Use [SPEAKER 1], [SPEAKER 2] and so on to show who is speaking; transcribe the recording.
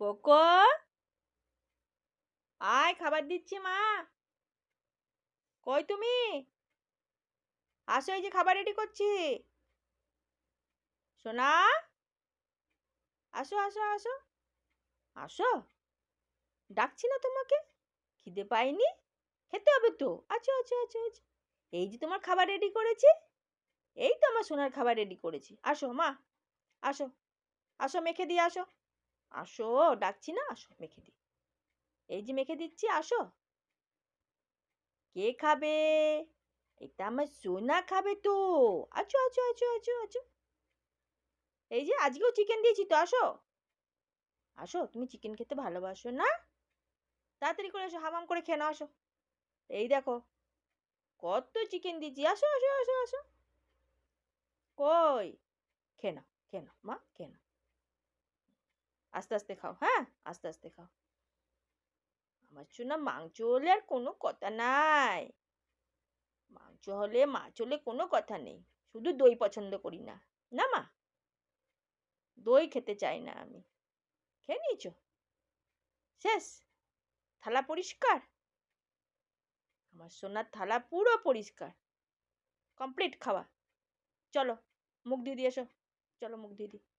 [SPEAKER 1] Poco? আয়, খাবার দিচ্ছি, মা। কই তুমি? আসো, এই যে খাবার রেডি করছি। সোনা? আসো আসো আসো। আসো? ডাকছি না তোমাকে? খিদে পাইনি? খেতে হবে তো। আচ্ছা আচ্ছা আচ্ছা আচ্ছা। এই যে তোমার খাবার রেডি করেছি। এই তো আমার সোনার খাবার রেডি করেছি। আসো, মা। আসো। আসো, মেখে দিয়ে আসো। আসো, ডাকছি না, আসো, মেখে দিই। এই যে মেখে দিচ্ছি, আসো। কে খাবে? এটা আমার সোনা খাবে তো। আছো আছো আছো আছো আছো। এই যে আজকেও চিকেন দিয়েছি তো, আসো। আসো, তুমি চিকেন খেতে ভালোবাসো না? তাড়াতাড়ি করে আসো হামাম করে খেয়ে নাও, আসো। এই দেখো, কত চিকেন দিয়েছি, আসো আসো আসো আসো। কই? খেয়ে নাও খেয়ে নাও, মা, খেয়ে নাও। আস্তে আস্তে খাও হ্যাঁ? আস্তে আস্তে খাও। আমার জন্য মাংস হলে আর কোনো কথা নাই। মাংস হলে, মাছ হলে কোনো কথা নেই। শুধু দই পছন্দ করি না। না মা? দই খেতে চাই না আমি। খেয়ে নিয়েছো? শেষ? থালা পরিষ্কার? আমার সোনার থালা পুরো পরিষ্কার। কমপ্লিট খাওয়া। চলো, মুখ দিয়ে দিয়ে এসো। চলো, মুখ দিয়ে দিই।